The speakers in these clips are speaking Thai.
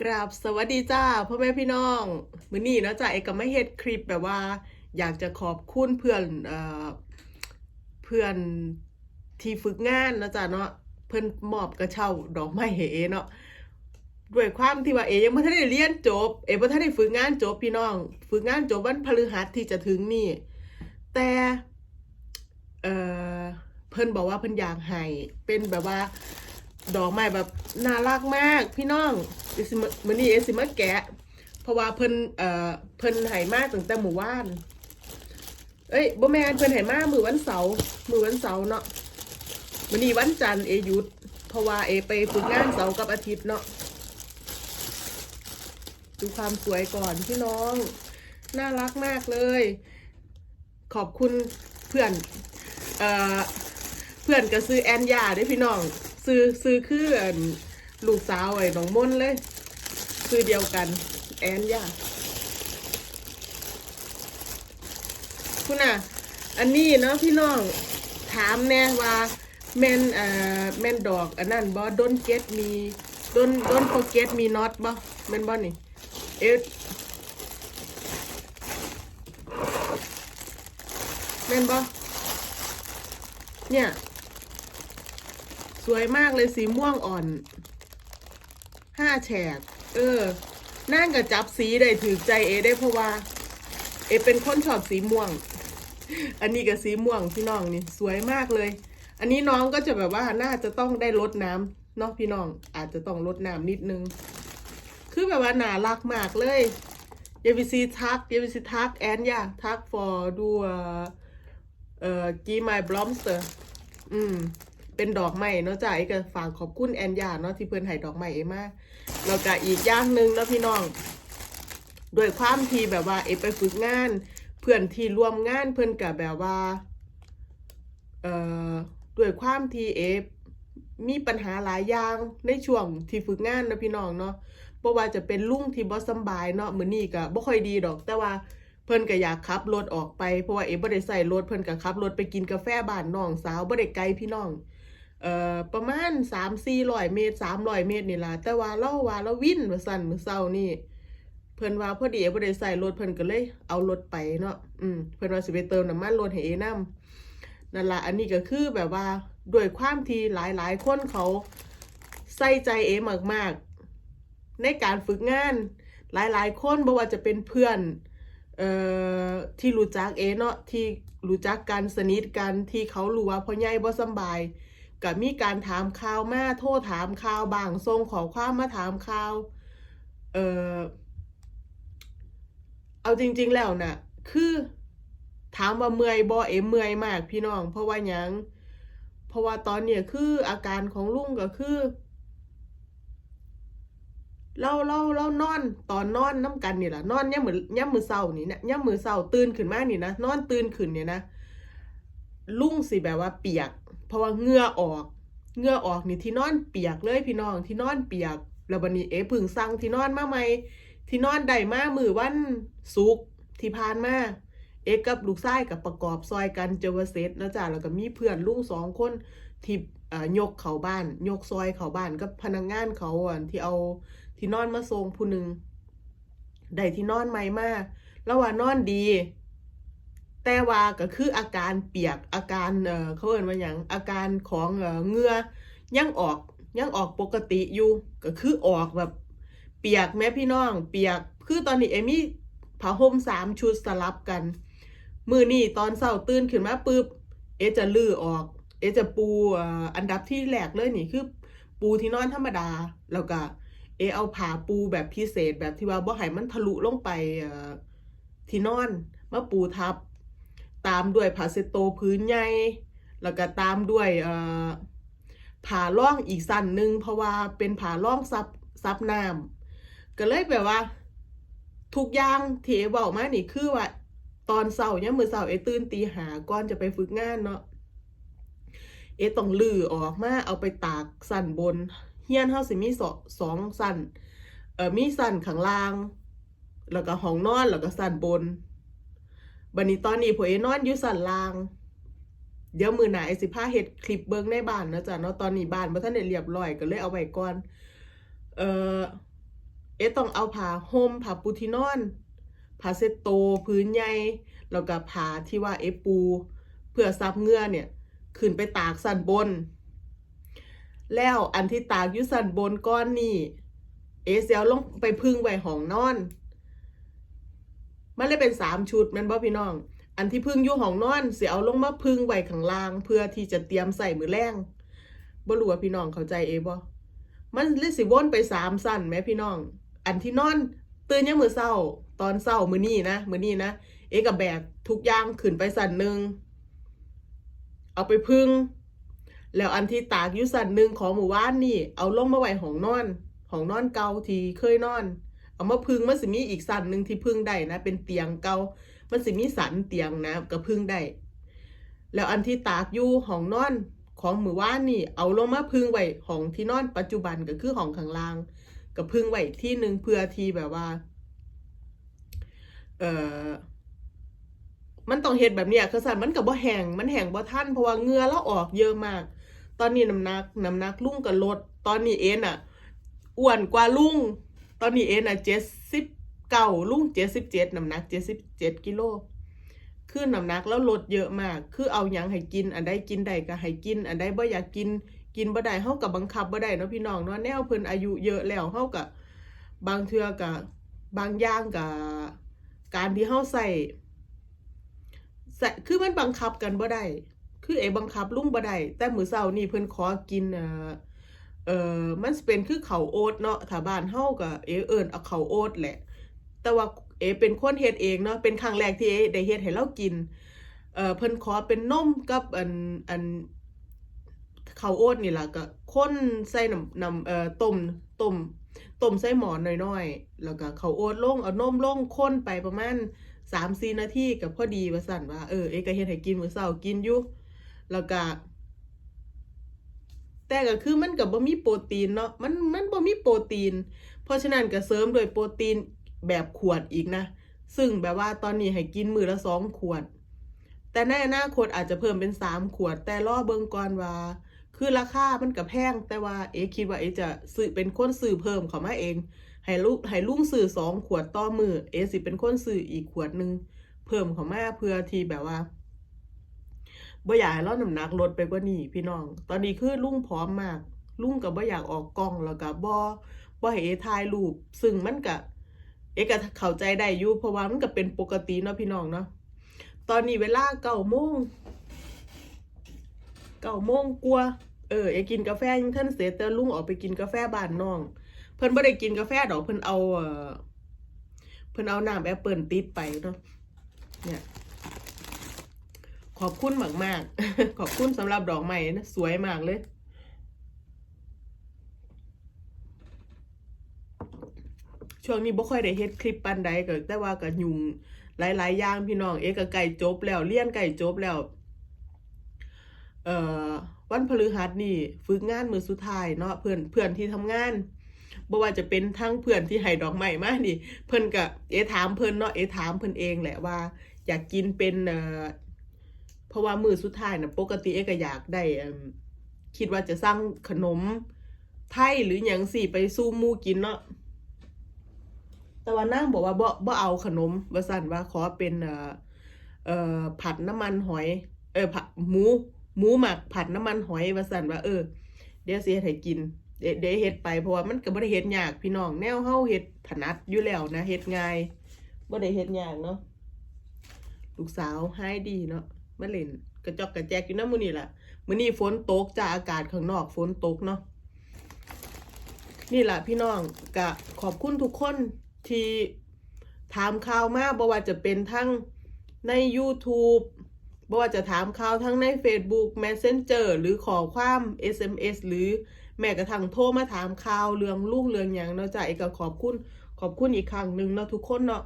กราบสวัสดีจ้าพ่อแม่พี่น้องมื้อนี้นะจ้าเอกก็ไม่เฮ็ดคลิปแบบว่า อยากจะขอบคุณเพื่อนเอ่อเพื่อนที่ฝึกงานนะจ้าเนาะเพิ่อนมอบกระเช้าดอกไม้ให้เอเนาะด้วยความที่ว่าเอยังบ่ทันได้เรียนจบ เอบ่ทันได้ฝึกงานจบพี่น้อง ฝึกงานจบวันพฤหัสที่จะถึงนี่ แต่เอ่อเพิ่นบอกว่าเพิ่นอยากให้เป็นแบบว่า ดอกไม้แบบน่ารักมากพี่น้องเอซิมามื้อนี้เอซิมาแกะ เพราะว่าเพิ่นเอ่อเพิ่นให้มากตั้งแต่หมู่บ้าน เอ้ยบ่แม่นเพิ่นให้มากมือวันเสาร์มือวันเสาร์เนาะมือนี้วันจันทร์เอหยุดเพราะว่าเอไปฝึกงานเสาร์กับอาทิตย์เนาะดูความสวยก่อนพี่น้อง น่ารักมากเลย ขอบคุณเพื่อนเอ่อเพื่อนก็ซื้อแอนยาได้พี่น้อง ซื้อซื้อคืออันลูกสาวไอ้น้องมนเลย ซื้อเดียวกัน แอนยาคุณน่ะ อันนี้เนาะพี่น้องถามแน่ว่าแม่นเอ่อแม่นดอกอันนั้นบ่ดนเกตมีดนดนโฟเกตมีน็อตบ่แม่นบ่นี่เอ๊ะแม่นบ่เนี่ย สวยมากเลยสีม่วงอ่อนห้าแฉกเออนั่งกับจับสีได้ถือใจเอได้เพราะว่า เอเป็นคนชอบสีม่วง อันนี้กับสีม่วงพี่น้องนี่สวยมากเลย อันนี้น้องก็จะแบบว่าน่าจะต้องได้ลดน้ำเนาะพี่น้องอาจจะต้องลดน้ำนิดนึง คือแบบว่าน่ารักมากเลยเยวิซีทักเยวิซีทักแอนยาทัก for ดูเอ่อกีไมบลอมสเตอร์อืม เป็นดอกไม้เนาะจ้ะไอ้ก็ฝากขอบคุณแอนยาเนาะที่เพิ่อนให้ดอกไม้เอมาแล้วก็อีกอย่างหนึ่งเนาะพี่น้องด้วยความที่แบบว่าเอไปฝึกงาน เพื่อนที่ร่วมงานเพื่อนกับแบบว่าเอ่อด้วยความที่เอมีปัญหาหลายอย่างในช่วงที่ฝึกงานนะพี่น้องเนาะบ่ว่าจะเป็นลุงที่บ่สำบายเนาะมื้อนี้ก็บ่ค่อยดีดอก แต่ว่าเพิ่นก็อยากขับรถออกไปเพราะว่าเอบ่ได้ใส่รถเพิ่นก็ขับรถไปกินกาแฟบ้านน้องสาวบ่ได้ไกลพี่น้อง เอ่อประมาณสามสี่ร้อยเมตรสามร้อยเมตรนี่ล่ะแต่ว่าเราว่าเราวินว่าสั่นมือเช้านี่เพิ่นว่าพอดีบ่ได้ใส่รถเพิ่นก็เลย เอารถไปเนาะอืมเพิ่นว่าสิไปเติมน้ำมันรถให้เอนํนั่นล่ะอันนี้ก็คือแบบว่าด้วยความที่หลายๆคนเขาใส่ใจเอมากๆ ในการฝึกงานหลายๆคนบ่ว่าจะเป็นเพื่อนเอ่อที่รู้จักเอเนาะที่รู้จักกันสนิทกันที่เขารู้ว่าพ่อใหญ่บ่สบาย ก็มีการถามข่าวมาโทรถามข่าวบางส่งขอความมาถามข่าวเออเอาจริง ๆแล้วน่ะ คือถามว่าเมื่อยบ่เอ็มเมื่อยมากพี่น้อง เพราะว่ายังเพราะว่าตอนเนี้ยคืออาการของลุงก็คือเราเราเรานอนตอนนอนน้ำกันนี่แหละนอนย่ำมือย่ำมือเศร้านี่นะย่ำมือเศร้าตื่นขึ้นมานี่นะนอนตื่นขึ้นเนี่ยนะลุงสิแบบว่าเปียก เพราะว่าเงื่อออกเงื่อออกนี่ที่นอนเปียกเลยพี่น้องที่นอนเปียก แล้วบันนี้เอ๋พึ่งสั่งที่นอนมาใหม่ที่นอนได้มามือวันศุกที่ผ่านมาเอ๋กับลูกชายกับประกอบซอยกันเจวเซตนะจ๊ะแล้วก็มีเพื่อนลุงสองคนที่ยกเขาบ้าน ยกซอยเขาบ้านกับพนักงานเขาอะที่เอาที่นอนมาส่งผู้หนึ่งได้ที่นอนใหม่มาแล้วว่านอนดี แต่ว่าก็คืออาการเปียกอาการเอ่อเขาเอ่นว่าอย่างอาการของเอ่อเหงื่อยังออกยังออกปกติอยู่ก็คือออกแบบ เปียกแม่พี่น้อง เปียกคือตอนนี้เอมี่ผ้าห่มสามชุดสลับกัน มือนี่ตอนเช้าตื่นขึ้นมาปุ๊บเอจะลื้อออก เอจะปูอ่อันดับที่แรกเลยนี่คือ ปูที่นอนธรรมดาแล้วก็เอเอาผ้าปูแบบพิเศษแบบที่ว่าบ่ให้มันทะลุลงไปอ่อที่นอนมาปูทับ ตามด้วยผ้าเซโตพื้นใหญ่แล้วก็ตามด้วยเอ่าร่องอีกสั้นหนึ่งเพราะว่าเป็นผ้าร่องซับซับน้ำก็เลยแบบว่า ทุกอย่างที่เอบอกมานี่คือว่า ตอนเช้าเนี่ยมือเช้าเอตื่นตีหาก่อนจะไปฝึกงานเนาะเอต้องลือออกมาเอาไปตากสั่นบนเฮียนเฮาสิมีสองสองสั่นเอ่อมีสั่นข้างล่าง แล้วก็ห้องนอนแล้วก็สั่นบน บัดนี้ตอนนี้พวเอนอนอยู่สันล่าง เดี๋ยวมือหนาไอสิพาเฮ็ดคลิปเบิ่งในบ้านนะจ้ะเนาะตอนนี้บ้านบ่ทันได้เรียบร้อยก็เลยเอาไว้ก่อน เออเอะต้องเอาผ้าห่มผ้าปูที่นอนผ้าเช็ดโตพื้นใหญ่แล้วก็ผ้าที่ว่าเอปู เพื่อซับเงื่อเนี่ยขึ้นไปตากสันบน แล้วอันที่ตากอยู่สันบนก้อนนี่เอะเสียวลงไปพึ่งไว้ห้องนอน มันเลยเป็นสามชุดแม่นบ่พี่น้อง อันที่พึ่งอยู่ห้องนอนเสียเอาลงมาพึ่งไว้ข้างล่าง เพื่อที่จะเตรียมใส่มือแรงบ่รู้ว่าพี่น้องเข้าใจเอบ่มันเลยสิวนไปสามสั้นแม่พี่น้อง อันที่นอนตื่นยังมือเศร้า ตอนเศร้ามือนี่นะมือนี่นะเอกับแบกทุกอย่างขึ้นไปสั่นหนึ่งเอาไปพึ่ง แล้วอันที่ตากอยู่สั่นหนึ่งของหมู่บ้านนี่ เอาลงมาไว้ห้องนอนห้องนอนเก่าที่เคยนอน เอามาพึ่งมันสิมีอีกสันหนึ่งที่พึ่งได้นะ เป็นเตียงเก่ามันสิมีสันเตียงนะก็พึ่งได้ แล้วอันที่ตากอยู่ห้องนอนของมู่บ้านนี่ เอาลงมาพึ่งไว้ห้องที่นอนปัจจุบันก็คือห้องข้างล่างก็พึ่งไว้อีกที่หนึ่งเพื่อที่แบบว่า เออมันต้องเฮ็ดแบบเนี้ยคือสันมันก็บ่แห้งมันแห้งบ่ทันเพราะว่าเงื่อเราออกเยอะมาก ตอนนี้น้ำหนักน้ำหนักลุงก็ลด ตอนนี้เอ็นอะอ้วนกว่าลุง ตอนนี้เอ็นอะเจ็ดสิบเก้าลุงเจ็ดสิบเจ็ดน้ำหนักเจ็ดสิบเจ็ดกิโลคือน้ำหนักแล้วลดเยอะมาก คือเอาหยังให้กิน อันใดกินได้ก็ให้กิน อันใดบ่อยากกิน กินบ่ได้เฮากับบังคับบ่ได้เนาะพี่น้องเนาะแนวเพิ่นอายุเยอะแล้วเฮากับบางเทื่อกับบางอย่างกับการที่เฮาใส่ใส่คือมันบังคับกันบ่ได้ คือเอบังคับลุงบ่ได้แต่มือเช้านี่เพิ่นขอกินอ่อ เอ่อมันเป็นคือเขาโอ๊ตเนาะถ้าบ้านเฮาก็เอเอิ้นเอาเขาโอ๊ตแหละ แต่ว่าเอเป็นคนเฮ็ดเองเนาะเป็นครั้งแรกที่เอได้เฮ็ดให้เรากินเอ่อเพิ่นขอเป็นนมกับอันอันข้าโอ๊ตนี่ล่ะก็คนใส่น้ำน้ำเอ่อต้มต้มต้มใส่หมอนน้อยๆ แล้วก็เขาโอ๊ตลงเอานมลงคนไปประมาณ3-4นาทีก็พอดีว่าซั่นว่าเออเอก็เฮ็ดให้กินมื้อเช้ากินอยู่แล้วก็ แต่ก็คือมันก็บบ่มีโปรตีนเนาะมันมันบ่มีโปรตีน เพราะฉะนั้นก็เสริมด้วยโปรตีนแบบขวดอีกนะ ซึ่งแบบว่าตอนนี้ให้กินมือละสองขวด แต่ในอนาคตอาจจะเพิ่มเป็นสามขวด แต่รอเบิงก่อนว่า คือราคามันก็แพงแต่ว่าเอคิดว่าเอจะซื้อเป็นคนซื้อเพิ่มเขามาเอง ให้ลูกให้ลุงซื้อสองขวดต่อมือเอสิเป็นคนซื้ออีกขวดหนึ่งเพิ่มเขามาเพื่อที่แบบว่า บ่อยากให้เราน้ำหนักลดไปกว่านี้พี่น้อง ตอนนี้คือลุงพร้อมมาก ลุงก็บ่อยากออกกล้องแล้วก็บ่บ่ให้เอถ่ายรูป ซึ่งมันก็เอกเข้าใจได้อยู่เพราะว่ามันก็เป็นปกติเนาะพี่น้องเนาะ ตอนนี้เวลาเก้าโมงเก้าโมงกว่าเออไอ้กินกาแฟยังท่านเสร็จแต่ลุงออกไปกินกาแฟบ้านน้อง เพิ่นบ่ได้กินกาแฟดอกเพิ่นเอาเอ่อเพิ่นเอาน้ำแอปเปิลติดไปเนาะเนี่ย ขอบคุณมากๆ ขอบคุณสำหรับดอกไม้นะสวยมากเลยช่วงนี้บ่ค่อยได้เฮ็ดคลิปปานใดก็แต่ว่าก็ยุ่งหลายๆอย่างพี่น้องเอ๊ก็ใกล้จบแล้วเรียนใกล้จบแล้ว เอ่อวันพฤหัสนี่ฝึกงานมือสุดท้ายเนาะเพื่อนเพื่อนที่ทำงานบ่ว่าจะเป็นทั้งเพื่อนที่ให้ดอกไม้มานี่ เพิ่อนก็เอถามเพิ่อนเนาะเอถามเพิ่อนเองแหละว่า อยากกินเป็นเอ่อ ราะว่ามือสุดท้ายนะปกติเอก็อยากได้คิดว่าจะสั่งขนมไทยหรือหยังสิไปสู่หมู่กินเนาะแต่ว่านางบอกว่าบ่บ่เอาขนมว่าสั่นว่าขอเป็นเอ่อเอ่อผัดน้ำมันหอย เออผัดหมูหมูหมักผัดน้ำมันหอยว่าสั่นว่าเออ เดี๋ยวสิเฮ็ดให้กินเดี๋ยวเดี๋ยวเฮ็ดไปเพราะว่ามันก็บ่ได้เฮ็ดยากพี่น้องแนวเฮาเฮ็ดถนัดอยู่แล้วนะเฮ็ดง่ายบ่ได้เฮ็ดยากเนาะลูกสาวใหายดีเนาะ มาเล่นกระจอกกระแจกอยู่นะมื้อนี้ล่ะมื้อนี้ฝนตกจ้าอากาศข้างนอกฝนตกเนาะนี่แหละพี่น้องกะขอบคุณทุกคนที่ถามข่าวมาบ่ว่าจะเป็นทั้งใน YouTube บ่ว่าจะถามข่าวทั้งใน Facebook Messenger หรือขอความ SMS หรือแม้กระทั่งโทรมาถามข่าวเรื่องลูกเรื่องอย่างเนาะจ้ะเอกก็ขอบคุณขอบคุณอีกครั้งหนึ่งเนาะทุกคนเนาะ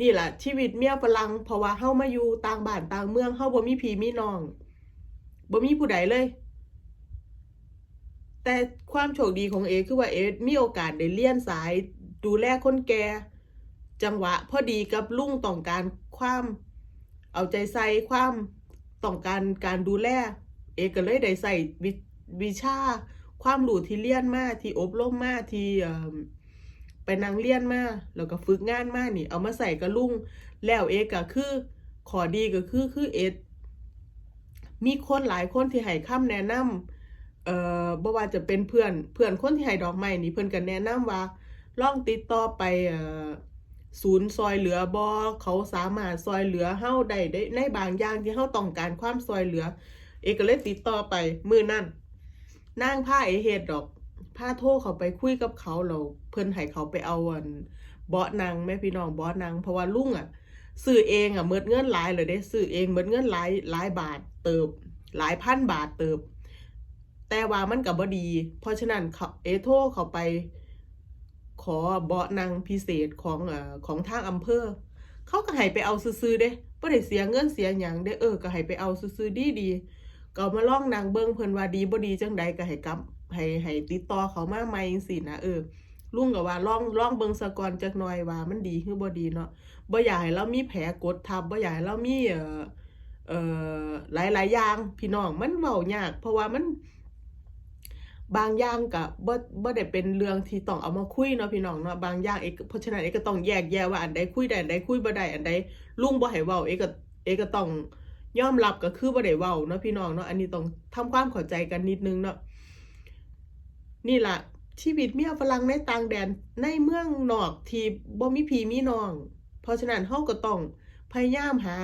นี่แหละชีวิตเมียฝรั่งเพราะว่าเฮามาอยู่ต่างบ้านต่างเมืองเฮาบ่มีพี่มีน้องบ่มีผู้ใดเลย แต่ความโชคดีของเอคือว่าเอมีโอกาสได้เรียนสายดูแลคนแก่จังหวะพอดีกับลุงต้องการความเอาใจใส่ความต้องการการดูแล เอก็เลยได้ใส่วิชาความรู้ที่เรียนมาที่อบรมมาที่เอ่อ ไปนั่งเรียนมาแล้วก็ฝึกงานมานี่ เอามาใส่กับลุงแล้วเอกก็คือขอดีก็คือคือเอดมีคนหลายคนที่ให้คำแนะนำเอ่อบ่ว่าจะเป็นเพื่อนเพื่อนคนที่ให้ดอกไม้นี่เพิ่อนก็แนะนำว่าลองติดต่อไปเอ่อศูนย์ซอยเหลือบ่เขาสามารถซอยเหลือเฮาได้ได้ในบางอย่างที่เฮาต้องการความซอยเหลือ เอกก็เลยติดต่อไปมือนั้นนางผ้าเอเฮ็ดดอก ผ้าโทรเขาไปคุยกับเขาแล้วเพิ่อนให้เขาไปเอาอันเบาะนางแม่พี่น้องเบาะนางเพราะว่าลุงอะซื้อเองอะเมิดเงินหลายเลยเด้ซื้อเองเมิดเงินหลายหลายบาทเติบ หลายพันบาทเติบ แต่ว่ามันก็บ่ดี เพราะฉะนั้นเขาเอโทรเขาไป ขอเบาะนางพิเศษของเอ่อของทางอำเภอ เขาก็ให้ไปเอาซื้อๆเด้บ่ได้เสียเงินเสียหยังเด้เออก็ให้ไปเอาซื้อๆดีๆก็มาล่องนางเบิ่งเพิ่นว่าดีบ่ดีจังใดก็ให้กลับ ให้ให้ติดต่อเขามาใหม่จังซี่นะเออลุงก็ว่าลองลองเบิงซะกอนจักหน่อยว่ามันดีหรือบ่ดีเนาะบ่อยากให้เรามีแผลกดทับบ่อยากให้เรามีเอ่อเอ่อหลายๆอย่างพี่น้องมันเว้ายาก เพราะว่ามันบางอย่างก็บ่บ่ได้เป็นเรื่องที่ต้องเอามาคุยเนาะพี่น้องเนาะบางอย่างเอกเพราะฉะนั้นเอกก็ต้องแยกแยะว่าอันใดคุยได้อันใดคุยบ่ได้อันใดลุงบ่ให้เว้าเอกก็เอกก็ต้องยอมรับก็คือบ่ได้เว้าเนาะพี่น้องเนาะอันนี้ต้องทำความเข้าใจกันนิดนึงเนาะ นี่ละชีวิตเมียฝรั่งในต่างแดนในเมืองนอกที่บ่มีพีมีน้อง เพราะฉะนั้นเฮาก็ต้องพยายามหา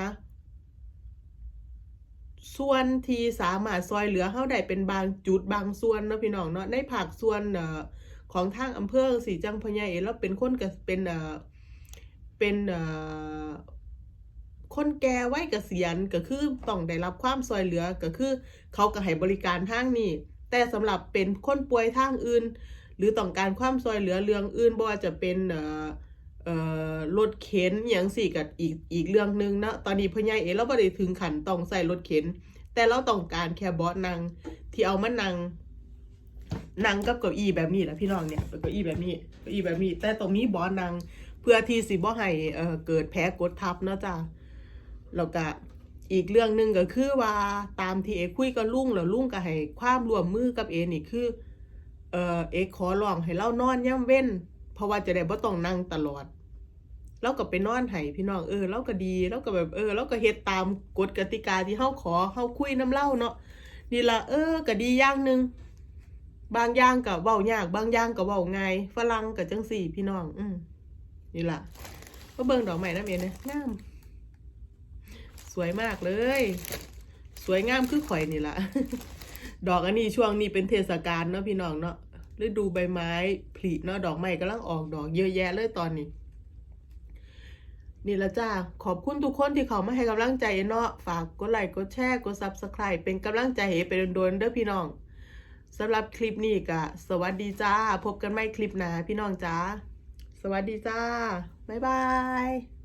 ส่วนที่สามารถซอยเหลือเฮาได้เป็นบางจุดบางส่วนเนาะพี่น้องเนาะในภาคส่วนเอ่อของทางอำเภอสีจังพะยาเอเราเป็นคนก็เป็นเอ่อเป็นเอ่อคนแก่วัยเกษียณก็คือต้องได้รับความซอยเหลือก็คือ เขาก็ให้บริการทางนี้ แต่สำหรับเป็นคนป่วยทางอื่น หรือต้องการความซอยเหลือเรื่องอื่นบ่ว่าจะเป็นเอ่อเอ่อรถเข็นอย่างสี่กับอีกอีกเรื่องหนึงนะตอนนี้พ่อใหญ่เองเราบ่ได้ถึงขันต้องใส่รถเข็น แต่เราต้องการแค่บาะนั่งที่เอามานั่งนั่งกับเก้าอี้แบบนี้แหละพี่น้องเนี่ยเก้าอี้แบบนี้เก้าอี้แบบนี้ แต่ตรงนี้บาะนั่งเพื่อที่สิบ่ให้เอ่อเกิดแผลกดทับเนาะจ้ะแล้วก็ อีกเรื่องหนึ่งก็คือว่าตามที่เอคุยกับลุงแล้วลุงก็ให้ความร่วมมือกับเอนี่คือ เออเอขอร้องให้เรานอนย่ำเว้น เพราะว่าจะได้บ่ต้องนั่งตลอดเราก็ไปนอนให้พี่น้องเออเราก็ดีเราก็แบบเออเราก็เฮ็ดตามกฎกติกาที่เฮาขอเฮาคุยน้ำเล่าเนาะนี่ละเออก็ดีอย่างหนึ่งบางอย่างก็เว้ายาก บางอย่างก็เว้าง่ายฝรั่งก็จังสี่พี่น้อง อืมนี่ล่ะก็เบิ่งดอกไม้น้ำเองนะงาม วยมากเลย สวยงามคือข่อยนี่ละดอกอันนี้ช่วงนี้เป็นเทศกาลเนาะพี่น้องเนาะฤดูใบไม้ผลิเนาะดอกไม้กำลังออกดอกเยอะแยะเลยตอนนี้ นี่ละจ้าขอบคุณทุกคนที่เขามาให้กำลังใจเนาะฝากกดไลค์กดแชร์กด Subscribe เป็นกำลังใจให้ไปโดนๆเด้อพี่น้องสำหรับคลิปนี้ก็สวัสดีจ้า พบกันใหม่คลิปหน้าพี่น้องจ้า สวัสดีจ้า บ๊ายบาย